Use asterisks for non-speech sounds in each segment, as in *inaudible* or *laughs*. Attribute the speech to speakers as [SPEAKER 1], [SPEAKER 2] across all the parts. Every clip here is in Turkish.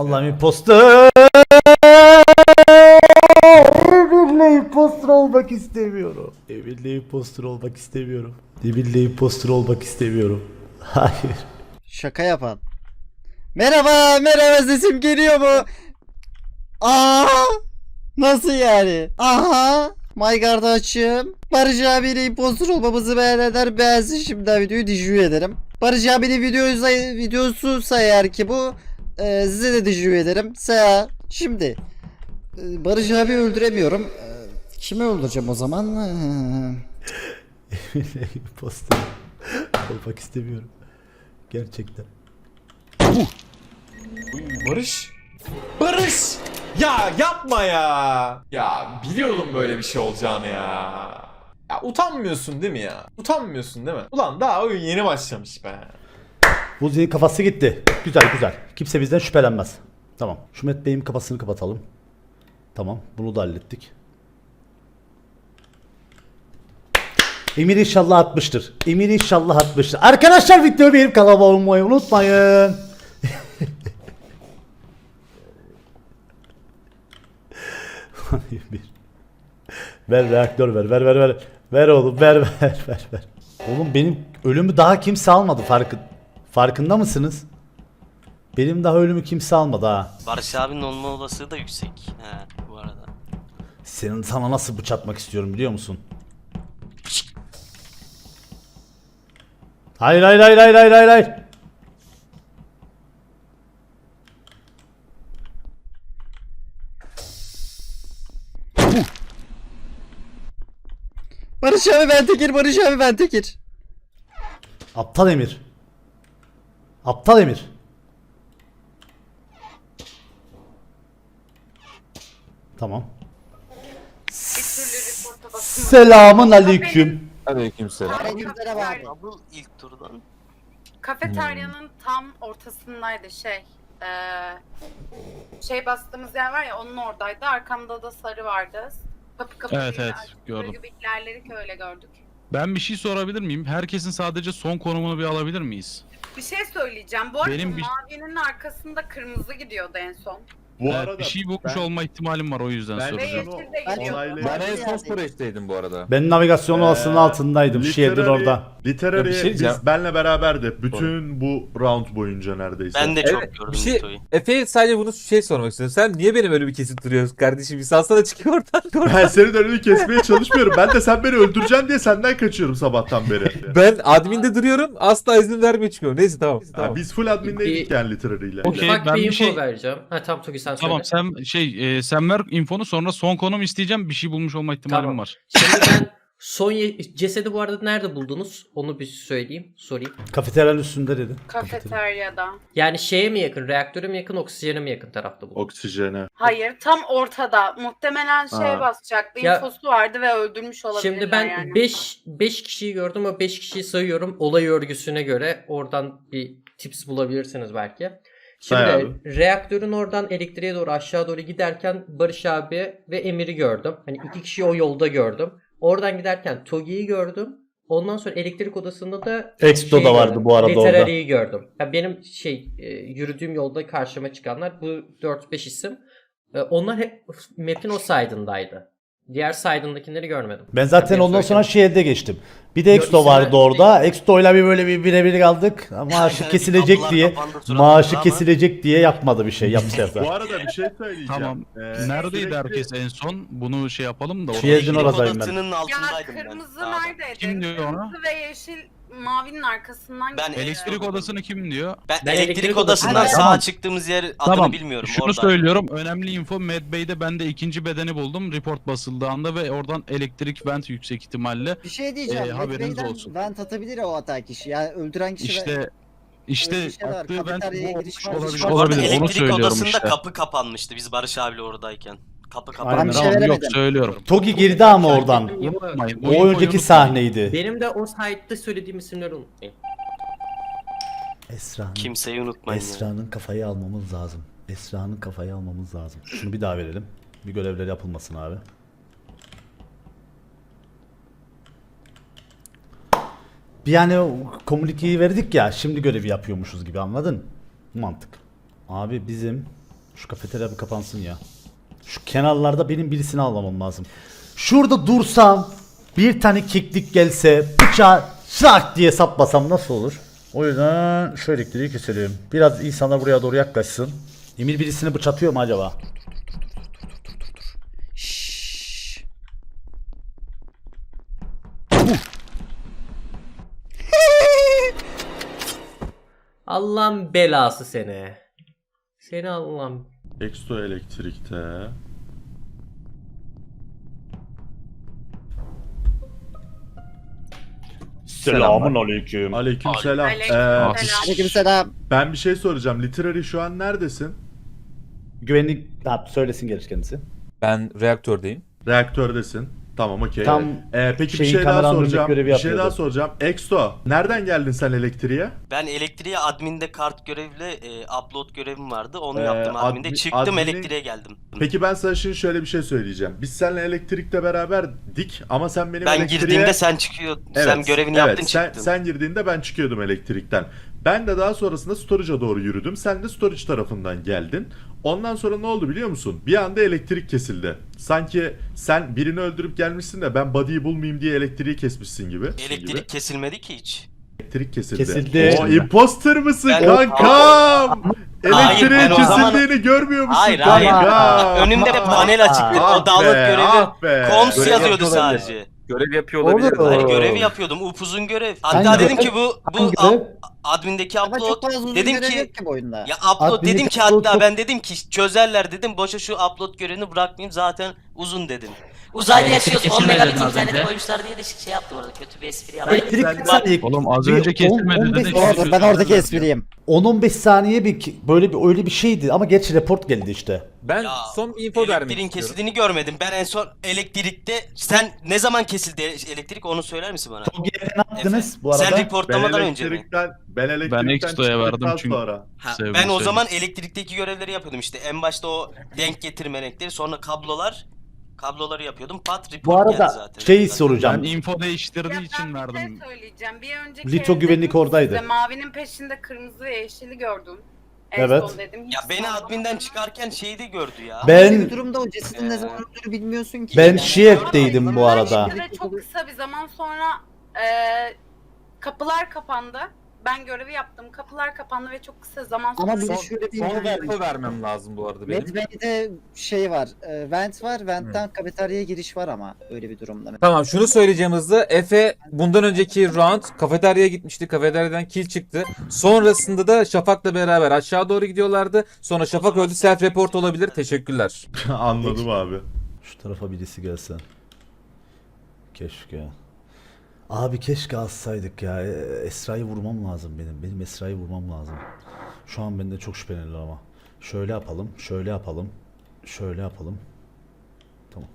[SPEAKER 1] Allah'ım imposter. Emirle imposter olmak istemiyorum. Emirle imposter olmak istemiyorum. Emirle imposter olmak istemiyorum. Hayır.
[SPEAKER 2] Şaka yapan. Merhaba, merhaba sesim geliyor mu? Aa! Nasıl yani? Aha! MyGuard'ı açayım. Barış abiyle impostor olmamızı beğenenler beğensin şimdiden videoyu dijü ederim. Barış abinin videosu, videosu eğer ki bu e, size de dijü ederim. Seha. Şimdi e, Barış abi öldüremiyorum. E, kimi öldüreceğim o zaman?
[SPEAKER 1] Emirle imposter olmak istemiyorum. Gerçekten.
[SPEAKER 3] Barış. Barış. Ya yapma ya. Ya biliyordum böyle bir şey olacağını ya. Ya utanmıyorsun değil mi ya? Utanmıyorsun değil mi? Ulan daha oyun yeni başlamış be.
[SPEAKER 1] Buzi'nin kafası gitti. Güzel güzel. Kimse bizden şüphelenmez. Tamam. Şumet Bey'in kafasını kapatalım. Tamam. Bunu da hallettik. Emir inşallah atmıştır. Emir inşallah atmıştır. Arkadaşlar video benim kanalıma olmayı unutmayın. Emir. *laughs* Ver reaktör ver ver ver ver. Ver oğlum ver ver ver ver. Oğlum benim ölümü daha kimse almadı farkın. Farkında mısınız? Benim daha ölümü kimse almadı ha.
[SPEAKER 4] Barış abinin olma olasılığı da yüksek. He bu arada.
[SPEAKER 1] Senin sana nasıl bıçatmak istiyorum biliyor musun? Hayır hayır hayır hayır hayır hayır hayır.
[SPEAKER 2] Barış abi ben tekir, Barış abi ben tekir.
[SPEAKER 1] Aptal Emir. Aptal Emir. Tamam. Selamun aleyküm.
[SPEAKER 5] Aleykümselam.
[SPEAKER 2] Aleykümselam abi.
[SPEAKER 4] Double ilk turdan.
[SPEAKER 6] Kafeteryanın tam ortasındaydı şey. Eee şey bastığımız yer var ya onun oradaydı. Arkamda da sarı vardı. Kapı kapı.
[SPEAKER 7] Evet, evet, gördüm.
[SPEAKER 6] Gördük. öyle gördük.
[SPEAKER 7] Ben bir şey sorabilir miyim? Herkesin sadece son konumunu bir alabilir miyiz?
[SPEAKER 6] Bir şey söyleyeceğim. Bu arada
[SPEAKER 7] Benim bir-
[SPEAKER 6] mavinin arkasında kırmızı gidiyordu en son.
[SPEAKER 5] Bu
[SPEAKER 7] evet, bir şey bulmuş
[SPEAKER 5] ben-
[SPEAKER 7] olma ihtimalim var o yüzden
[SPEAKER 5] Ben-
[SPEAKER 7] soracağım.
[SPEAKER 2] Ben-.
[SPEAKER 5] Ben en son. Storage'deydim bu arada.
[SPEAKER 1] Ben navigasyon olasının
[SPEAKER 8] Ee,
[SPEAKER 1] altındaydım.
[SPEAKER 8] Literary-
[SPEAKER 1] orada.
[SPEAKER 8] Literary
[SPEAKER 1] Ya bir şey
[SPEAKER 8] biz benle beraberdi. Bütün bu round boyunca neredeyse.
[SPEAKER 4] Ben de çok
[SPEAKER 9] Evet,
[SPEAKER 4] gördüm
[SPEAKER 9] bir şey. Efe'ye sadece bunu şey sormak istiyorum. Sen niye benim önümü kesip duruyorsun kardeşim? Bir salsana çıkıyor *laughs* oradan.
[SPEAKER 8] Ben senin önünü kesmeye çalışmıyorum. Ben de sen beni öldüreceksin diye senden kaçıyorum sabahtan beri. *laughs*
[SPEAKER 9] Ben adminde duruyorum asla izin vermiyor çıkıyor. Neyse tamam.
[SPEAKER 8] Ha,
[SPEAKER 9] tamam.
[SPEAKER 8] biz full admindeydik yani Literary ile.
[SPEAKER 7] Okey,
[SPEAKER 10] Ufak
[SPEAKER 7] ben
[SPEAKER 10] bir
[SPEAKER 7] bir
[SPEAKER 10] info
[SPEAKER 7] şey-
[SPEAKER 10] vereceğim. Ha tamam Togi sen söyle.
[SPEAKER 7] Tamam sen şey e, sen ver infonu sonra son konum isteyeceğim bir şey bulmuş olma ihtimalim
[SPEAKER 10] Tamam.
[SPEAKER 7] var.
[SPEAKER 10] Şimdi ben son ye- cesedi bu arada nerede buldunuz? Onu bir söyleyeyim, sorayım.
[SPEAKER 1] Kafeteryanın üstünde dedi.
[SPEAKER 6] Kafeteryada.
[SPEAKER 10] Yani şeye mi yakın, reaktöre mi yakın, oksijene mi yakın tarafta buldunuz?
[SPEAKER 8] Oksijene.
[SPEAKER 6] Hayır tam ortada. Muhtemelen şeye
[SPEAKER 8] Ha.
[SPEAKER 6] basacaktı.
[SPEAKER 10] Ya-
[SPEAKER 6] infosu vardı ve öldürmüş olabilirler
[SPEAKER 10] Şimdi ben
[SPEAKER 6] yani.
[SPEAKER 10] 5 5 kişiyi gördüm o 5 kişiyi sayıyorum olay örgüsüne göre. Oradan bir tips bulabilirsiniz belki. Şimdi reaktörün oradan elektriğe doğru aşağı doğru giderken Barış abi ve Emir'i gördüm. Hani iki kişiyi o yolda gördüm. Oradan giderken Togi'yi gördüm. Ondan sonra elektrik odasında da
[SPEAKER 1] Expo da
[SPEAKER 10] şeyi
[SPEAKER 1] vardı
[SPEAKER 10] gördüm,
[SPEAKER 1] bu arada orada.
[SPEAKER 10] Literary'yi gördüm. Ya benim şey e, yürüdüğüm yolda karşıma çıkanlar bu 4-5 isim. E, onlar hep map'in o side'ındaydı. Diğer side'ındakileri görmedim.
[SPEAKER 1] Ben zaten ondan sonra şehirde geçtim. Bir de Exto vardı orada. Exto'yla bir böyle bir birebir kaldık. *laughs* Maaşı kesilecek diye. Maaşı kesilecek diye yapmadı bir şey. Yaptı *laughs*
[SPEAKER 8] Bu
[SPEAKER 1] yaptı.
[SPEAKER 8] arada bir şey söyleyeceğim.
[SPEAKER 7] Tamam.
[SPEAKER 8] Ee,
[SPEAKER 7] Neredeydi
[SPEAKER 8] sürekli-
[SPEAKER 7] herkes en son? Bunu şey yapalım da.
[SPEAKER 4] Elektrik
[SPEAKER 1] oradayım ben.
[SPEAKER 6] Ya kırmızı neredeydi?
[SPEAKER 7] Kim diyor
[SPEAKER 6] kırmızı
[SPEAKER 7] ona?
[SPEAKER 6] ve yeşil mavinin arkasından
[SPEAKER 4] Ben
[SPEAKER 6] gidiyor.
[SPEAKER 7] Elektrik odasını kim diyor?
[SPEAKER 4] Ben,
[SPEAKER 10] Ben
[SPEAKER 4] elektrik,
[SPEAKER 10] elektrik
[SPEAKER 4] odasından
[SPEAKER 10] odasındayım.
[SPEAKER 4] sağa
[SPEAKER 1] Tamam.
[SPEAKER 4] çıktığımız yer adını
[SPEAKER 7] Tamam.
[SPEAKER 4] bilmiyorum.
[SPEAKER 7] Şunu
[SPEAKER 4] orada.
[SPEAKER 7] söylüyorum. Önemli info Medbay'de ben de ikinci bedeni buldum. Report basıldığı anda ve oradan elektrik vent yüksek ihtimalle.
[SPEAKER 2] Bir şey diyeceğim.
[SPEAKER 7] Ee,
[SPEAKER 2] Ee,
[SPEAKER 7] haberiniz olsun.
[SPEAKER 2] Vent atabilir o atan kişi. Yani öldüren kişi.
[SPEAKER 7] İşte işte
[SPEAKER 2] Öyle şey var.
[SPEAKER 7] attığı vent
[SPEAKER 2] Kafeteryaya
[SPEAKER 7] bu
[SPEAKER 2] giriş
[SPEAKER 7] olmuş
[SPEAKER 2] var,
[SPEAKER 7] olabilir.
[SPEAKER 4] Bu arada
[SPEAKER 7] olabilir. Onu
[SPEAKER 4] elektrik
[SPEAKER 7] söylüyorum
[SPEAKER 4] odasında
[SPEAKER 7] işte.
[SPEAKER 4] kapı kapanmıştı biz Barış abiyle oradayken. Kapı
[SPEAKER 1] Aynen.
[SPEAKER 4] kapanmış.
[SPEAKER 2] bir şey
[SPEAKER 7] Tamam yok
[SPEAKER 2] veremedim.
[SPEAKER 7] söylüyorum.
[SPEAKER 1] Togi girdi ama oradan.
[SPEAKER 7] Unutmayın.
[SPEAKER 1] O önceki sahneydi.
[SPEAKER 10] Benim de o side'da söylediğim isimleri unutmayın.
[SPEAKER 1] Esra'nın
[SPEAKER 4] Kimseyi unutmayın. ya.
[SPEAKER 1] Esra'nın kafayı almamız lazım. Esra'nın kafayı almamız lazım. Şunu bir daha verelim. Bir görevler yapılmasın abi. Bir yani o komünikeyi verdik ya şimdi görevi yapıyormuşuz gibi anladın? Mantık. Abi bizim Şu kafeterya bir kapansın ya. Şu kenarlarda benim birisini almamam lazım. Şurada dursam bir tane keklik gelse bıçağı şak diye saplasam nasıl olur? O yüzden şöyle elektriği keselim. Biraz insanlar buraya doğru yaklaşsın. Emir birisini bıçatıyor mu acaba?
[SPEAKER 10] Allah'ın belası seni. Seni Allah'ım.
[SPEAKER 8] Exto elektrikte.
[SPEAKER 1] Selamun aleyküm.
[SPEAKER 8] Aleykümselam. Ee,
[SPEAKER 6] Aleykümselam.
[SPEAKER 2] Aleykümselam.
[SPEAKER 8] ben bir şey soracağım. Literary şu an neredesin?
[SPEAKER 1] Güvenlik ha, söylesin gelir kendisi.
[SPEAKER 9] Ben reaktördeyim.
[SPEAKER 8] Reaktördesin. Tamam okey.
[SPEAKER 1] Tam
[SPEAKER 8] Ee, peki bir
[SPEAKER 1] şeyin
[SPEAKER 8] şey daha
[SPEAKER 1] kameranın
[SPEAKER 8] soracağım.
[SPEAKER 1] görevi
[SPEAKER 8] Bir şey
[SPEAKER 1] yapıyordu.
[SPEAKER 8] daha soracağım. Exto, nereden geldin sen elektriğe?
[SPEAKER 4] Ben elektriğe adminde kart görevle e, upload görevim vardı. Onu
[SPEAKER 8] Ee,
[SPEAKER 4] yaptım adminde.
[SPEAKER 8] admi-
[SPEAKER 4] Çıktım
[SPEAKER 8] admini-
[SPEAKER 4] elektriğe geldim.
[SPEAKER 8] Peki ben sana şimdi şöyle bir şey söyleyeceğim. Biz seninle elektrikte beraberdik ama sen benim
[SPEAKER 4] ben
[SPEAKER 8] elektriğe...
[SPEAKER 4] girdiğimde sen çıkıyor. sen görevini
[SPEAKER 8] evet,
[SPEAKER 4] yaptın
[SPEAKER 8] sen,
[SPEAKER 4] çıktın.
[SPEAKER 8] sen girdiğinde ben çıkıyordum elektrikten. Ben de daha sonrasında storage'a doğru yürüdüm. Sen de storage tarafından geldin. Ondan sonra ne oldu biliyor musun? Bir anda elektrik kesildi. Sanki sen birini öldürüp gelmişsin de ben body'yi bulmayayım diye elektriği kesmişsin gibi.
[SPEAKER 4] Elektrik
[SPEAKER 8] gibi.
[SPEAKER 4] kesilmedi ki hiç.
[SPEAKER 8] Elektrik kesildi.
[SPEAKER 1] Kesildi.
[SPEAKER 8] O imposter mısın
[SPEAKER 4] Ben-
[SPEAKER 8] kankam?
[SPEAKER 4] Hayır, ben
[SPEAKER 8] Elektriğin
[SPEAKER 4] o zaman-
[SPEAKER 8] kesildiğini görmüyor musun
[SPEAKER 4] Hayır hayır. Önümde de panel açıktı.
[SPEAKER 8] Ah
[SPEAKER 4] O dağlık
[SPEAKER 8] be,
[SPEAKER 4] görevi.
[SPEAKER 8] ah be.
[SPEAKER 4] Koms
[SPEAKER 9] Görev
[SPEAKER 4] yazıyordu sadece.
[SPEAKER 9] Görev yapıyor olabilir.
[SPEAKER 4] Hayır görevi yapıyordum. Upuzun görev. Hatta
[SPEAKER 1] Hangi
[SPEAKER 4] dedim
[SPEAKER 1] görev?
[SPEAKER 4] ki bu bu
[SPEAKER 1] görev?
[SPEAKER 4] Admindeki
[SPEAKER 2] Ama çok
[SPEAKER 4] upload
[SPEAKER 2] fazla uzun
[SPEAKER 4] dedim
[SPEAKER 2] görev
[SPEAKER 4] ki
[SPEAKER 2] yok bu oyunda.
[SPEAKER 4] ya upload
[SPEAKER 1] Admindeki
[SPEAKER 4] dedim ki
[SPEAKER 1] upload
[SPEAKER 4] hatta
[SPEAKER 1] çok-
[SPEAKER 4] ben dedim ki çözerler dedim. Boşa şu upload görevini bırakmayayım zaten uzun dedim.
[SPEAKER 5] Uzayda yaşıyoruz 10 megabit internet koymuşlar diye de şey yaptı orada kötü bir espri yaptı.
[SPEAKER 1] Elektrik saniye.
[SPEAKER 7] Oğlum az önce kesilmedi
[SPEAKER 1] 15
[SPEAKER 7] dedi.
[SPEAKER 2] Doğrudur ben oradaki espriyim.
[SPEAKER 1] 10-15 saniye bir ki- böyle bir öyle bir şeydi ama geç report geldi işte.
[SPEAKER 9] Ben
[SPEAKER 4] Ya,
[SPEAKER 9] son bir info vermek
[SPEAKER 4] Elektriğin
[SPEAKER 9] istiyorum.
[SPEAKER 4] kesildiğini görmedim. Ben en son elektrikte sen ne zaman kesildi elektrik onu söyler misin bana?
[SPEAKER 1] Ne yaptınız
[SPEAKER 4] Efe,
[SPEAKER 1] bu arada?
[SPEAKER 4] Sen
[SPEAKER 8] Ben
[SPEAKER 4] reportlamadan önce mi?
[SPEAKER 8] elektrikten, ben elektrikten
[SPEAKER 7] Exto'ya verdim
[SPEAKER 8] çıktıktan
[SPEAKER 7] çünkü-
[SPEAKER 8] sonra.
[SPEAKER 4] Ha,
[SPEAKER 7] Sevdim,
[SPEAKER 4] ben o
[SPEAKER 7] sevdim.
[SPEAKER 4] zaman elektrikteki görevleri yapıyordum işte. En başta o denk getirme renkleri sonra kablolar kabloları yapıyordum. Pat report
[SPEAKER 1] Bu
[SPEAKER 4] geldi
[SPEAKER 1] arada
[SPEAKER 4] zaten.
[SPEAKER 1] şey
[SPEAKER 4] Zaten.
[SPEAKER 1] soracağım.
[SPEAKER 7] Ben info
[SPEAKER 6] Ya
[SPEAKER 7] değiştirdiği için
[SPEAKER 6] ben bir şey
[SPEAKER 7] verdim.
[SPEAKER 6] söyleyeceğim. Bir önceki
[SPEAKER 1] Lito
[SPEAKER 6] evde
[SPEAKER 1] güvenlik
[SPEAKER 6] size
[SPEAKER 1] oradaydı.
[SPEAKER 6] Mavinin peşinde kırmızı ve yeşili gördüm. En
[SPEAKER 1] Evet.
[SPEAKER 6] son dedim. Hiç
[SPEAKER 4] Ya beni
[SPEAKER 6] sormadım.
[SPEAKER 4] adminden çıkarken şeyi de gördü ya.
[SPEAKER 1] Ben-
[SPEAKER 2] Böyle bir durumda o cesedin ne zaman öldüğünü bilmiyorsun ki.
[SPEAKER 1] Ben
[SPEAKER 2] Yani.
[SPEAKER 1] Şief'teydim bu
[SPEAKER 6] Ben
[SPEAKER 1] arada.
[SPEAKER 6] işte çok kısa bir zaman sonra e, kapılar kapandı. Ben görevi yaptım. Kapılar kapandı ve çok kısa zaman sonra...
[SPEAKER 2] Ama bir de
[SPEAKER 9] Son,
[SPEAKER 2] şöyle bir
[SPEAKER 9] son bir
[SPEAKER 2] vermiş.
[SPEAKER 9] info vermem lazım bu arada benim.
[SPEAKER 2] Medbay'de şey var. e, vent var. Vent'ten kafeteryaya giriş var ama öyle bir durumda.
[SPEAKER 9] Tamam şunu söyleyeceğim hızlı. Efe bundan önceki round kafeteryaya gitmişti. Kafeteryadan kill çıktı. Sonrasında da Şafak'la beraber aşağı doğru gidiyorlardı. Sonra Şafak öldü. Self report olabilir. Teşekkürler. *laughs*
[SPEAKER 8] Anladım abi.
[SPEAKER 1] Şu tarafa birisi gelse. Keşke. Abi keşke alsaydık ya. E, Esra'yı vurmam lazım benim. Benim Esra'yı vurmam lazım. Şu an bende çok şüpheliler ama. Şöyle yapalım, şöyle yapalım, şöyle yapalım. Tamam.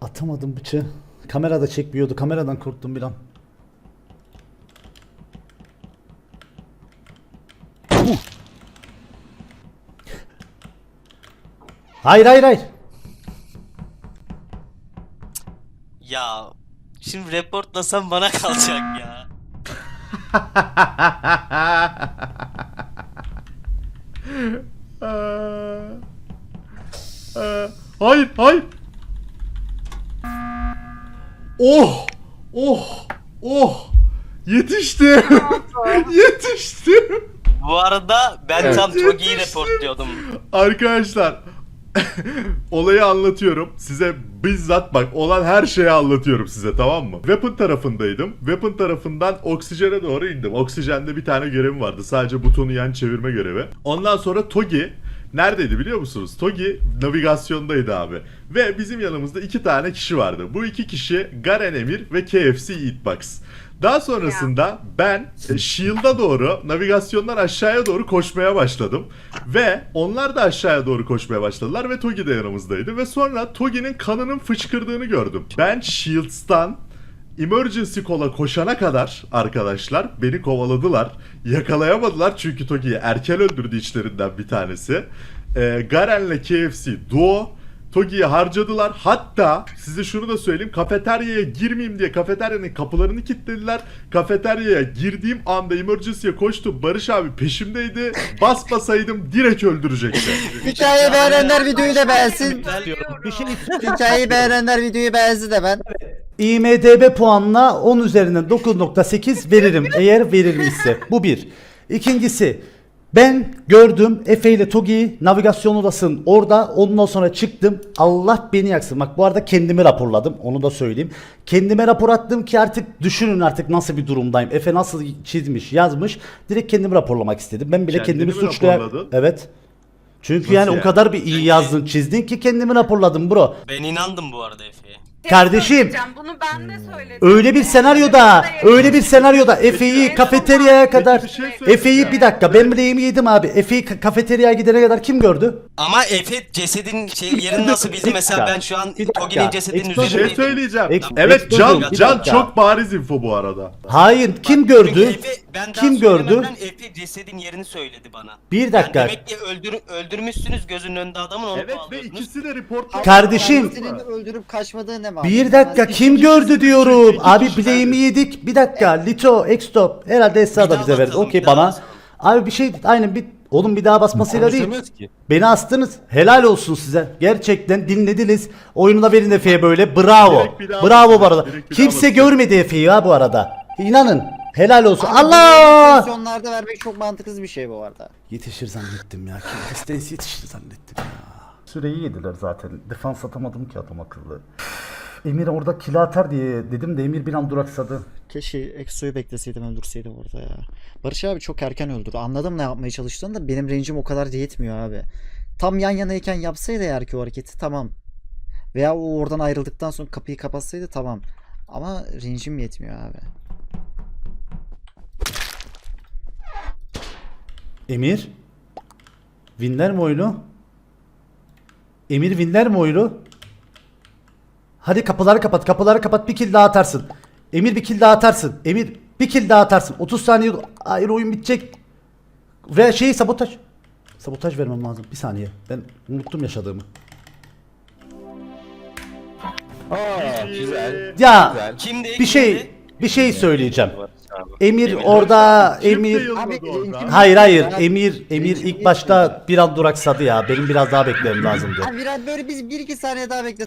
[SPEAKER 1] Atamadım bıçağı. Kamerada çekmiyordu. Kameradan korktum bir an. Hayır hayır hayır.
[SPEAKER 4] Ya şimdi reportlasam bana kalacak ya.
[SPEAKER 8] Hayır, hayır. Oh, oh, oh. Yetiştim. *laughs* Yetiştim.
[SPEAKER 4] Bu arada ben
[SPEAKER 9] Evet.
[SPEAKER 4] tam Togi'yi reportluyordum.
[SPEAKER 8] Arkadaşlar *laughs* olayı anlatıyorum. Size bizzat bak olan her şeyi anlatıyorum size tamam mı? Weapon tarafındaydım. Weapon tarafından oksijene doğru indim. Oksijende bir tane görevim vardı. Sadece butonu yan çevirme görevi. Ondan sonra Togi neredeydi biliyor musunuz? Togi navigasyondaydı abi. Ve bizim yanımızda iki tane kişi vardı. Bu iki kişi Garen Emir ve KFC Eatbox. Daha sonrasında ben e, Shield'a doğru navigasyondan aşağıya doğru koşmaya başladım. Ve onlar da aşağıya doğru koşmaya başladılar ve Togi de yanımızdaydı. Ve sonra Togi'nin kanının fışkırdığını gördüm. Ben Shields'tan Emergency Call'a koşana kadar arkadaşlar beni kovaladılar. Yakalayamadılar çünkü Togi'yi erken öldürdü içlerinden bir tanesi. Ee, Garen'le KFC duo. Togi'yi harcadılar. Hatta size şunu da söyleyeyim. Kafeteryaya girmeyeyim diye kafeteryanın kapılarını kilitlediler. Kafeteryaya girdiğim anda emergency'ye koştum. Barış abi peşimdeydi. Bas basaydım direkt öldürecekti. *laughs*
[SPEAKER 2] Hikayeyi beğenenler videoyu da beğensin.
[SPEAKER 1] Bir şey
[SPEAKER 2] Hikayeyi beğenenler videoyu beğensin de ben.
[SPEAKER 1] IMDB puanla 10 üzerinden 9.8 veririm eğer verilmişse. Bu bir. İkincisi ben gördüm Efe ile Togi'yi navigasyon odasının orada ondan sonra çıktım. Allah beni yaksın. Bak bu arada kendimi raporladım onu da söyleyeyim. Kendime rapor attım ki artık düşünün artık nasıl bir durumdayım. Efe nasıl çizmiş yazmış. Direkt kendimi raporlamak istedim. Ben bile
[SPEAKER 8] Kendini
[SPEAKER 1] kendimi
[SPEAKER 8] mi
[SPEAKER 1] suçlayan...
[SPEAKER 8] raporladın?
[SPEAKER 1] Evet. Çünkü
[SPEAKER 8] Nasıl
[SPEAKER 1] yani,
[SPEAKER 8] yani?
[SPEAKER 1] o kadar bir iyi yazdın çizdin ki kendimi raporladım bro.
[SPEAKER 4] Ben inandım bu arada Efe'ye.
[SPEAKER 6] Şey
[SPEAKER 1] Kardeşim,
[SPEAKER 6] söyleyeceğim, Bunu ben de söyledim.
[SPEAKER 1] Öyle bir senaryoda, öyle bir senaryoda Efe'yi kafeteryaya kadar
[SPEAKER 8] şey söyleyeceğim.
[SPEAKER 1] Efe'yi bir dakika ben bileğimi yedim abi. Efe'yi ka- kafeteryaya gidene kadar kim gördü?
[SPEAKER 4] Ama Efe cesedin şey yerini nasıl bildi? Mesela şey şu an
[SPEAKER 1] bir dakika.
[SPEAKER 4] Togi'nin cesedinin
[SPEAKER 8] Bir şey
[SPEAKER 4] üzerindeydim.
[SPEAKER 8] söyleyeceğim.
[SPEAKER 1] Ek-
[SPEAKER 8] Evet Can,
[SPEAKER 1] bir
[SPEAKER 8] Can
[SPEAKER 1] dakika.
[SPEAKER 8] çok bariz info bu arada.
[SPEAKER 1] Hayır, kim gördü?
[SPEAKER 4] Efe, ben daha
[SPEAKER 1] Kim gördü?
[SPEAKER 4] Efe cesedin yerini söyledi bana.
[SPEAKER 1] Bir dakika.
[SPEAKER 4] Yani demek ki öldür, öldürmüşsünüz gözünün önünde adamın onu
[SPEAKER 8] Evet ve
[SPEAKER 4] bağlıyordunuz.
[SPEAKER 8] ikisi de report
[SPEAKER 1] Kardeşim.
[SPEAKER 2] Kendisinin öldürüp kaçmadığı ne malum?
[SPEAKER 1] Bir dakika kim gördü diyorum. Abi bileğimi yedik. Bir dakika. Lito, Extop. Herhalde Esra da bize verdi. Okey
[SPEAKER 4] bir daha
[SPEAKER 1] bana. Abi bir şey aynen bir oğlum bir daha basmasıyla değil.
[SPEAKER 9] Konuşamıyoruz ki.
[SPEAKER 1] Beni astınız. Helal olsun size. Gerçekten dinlediniz. Oyunu da verin Efe'ye böyle. Bravo.
[SPEAKER 8] Direkt bir daha
[SPEAKER 1] Bravo bu arada.
[SPEAKER 8] Direkt bir daha
[SPEAKER 1] Kimse görmedi Efe'yi ha bu arada. İnanın. Helal olsun.
[SPEAKER 2] Abi,
[SPEAKER 1] Allah!
[SPEAKER 2] Pozisyonlarda vermek çok mantıksız bir şey bu arada.
[SPEAKER 1] Yetişir zannettim ya. Kestens yetişir zannettim ya. Süreyi yediler zaten. Defans atamadım ki adam akıllı. Emir orada kila atar diye dedim de Emir bir an duraksadı.
[SPEAKER 2] Keşke Exo'yu bekleseydim öldürseydim orada ya. Barış abi çok erken öldürdü. Anladım ne yapmaya çalıştığını da benim range'im o kadar yetmiyor abi. Tam yan yanayken yapsaydı eğer ki o hareketi tamam. Veya o oradan ayrıldıktan sonra kapıyı kapatsaydı tamam. Ama range'im yetmiyor abi.
[SPEAKER 1] Emir? Winler mi oyunu? Emir winler mi oyunu? Hadi kapıları kapat, kapıları kapat. Bir kill daha atarsın. Emir bir kill daha atarsın. Emir bir kill daha atarsın. 30 saniye. Hayır oyun bitecek. Ve şey sabotaj. Sabotaj vermem lazım. Bir saniye. Ben unuttum yaşadığımı.
[SPEAKER 9] Güzel.
[SPEAKER 1] Ya
[SPEAKER 9] Güzel.
[SPEAKER 4] Kimdi?
[SPEAKER 1] bir şey bir şey söyleyeceğim. Emir orada
[SPEAKER 8] Kim
[SPEAKER 1] Emir
[SPEAKER 2] Abi,
[SPEAKER 8] orada?
[SPEAKER 1] Hayır hayır Emir Emir ilk başta bir an duraksadı ya. Benim biraz daha beklemem lazımdı.
[SPEAKER 2] Abi biraz böyle biz 1-2 saniye daha bekle.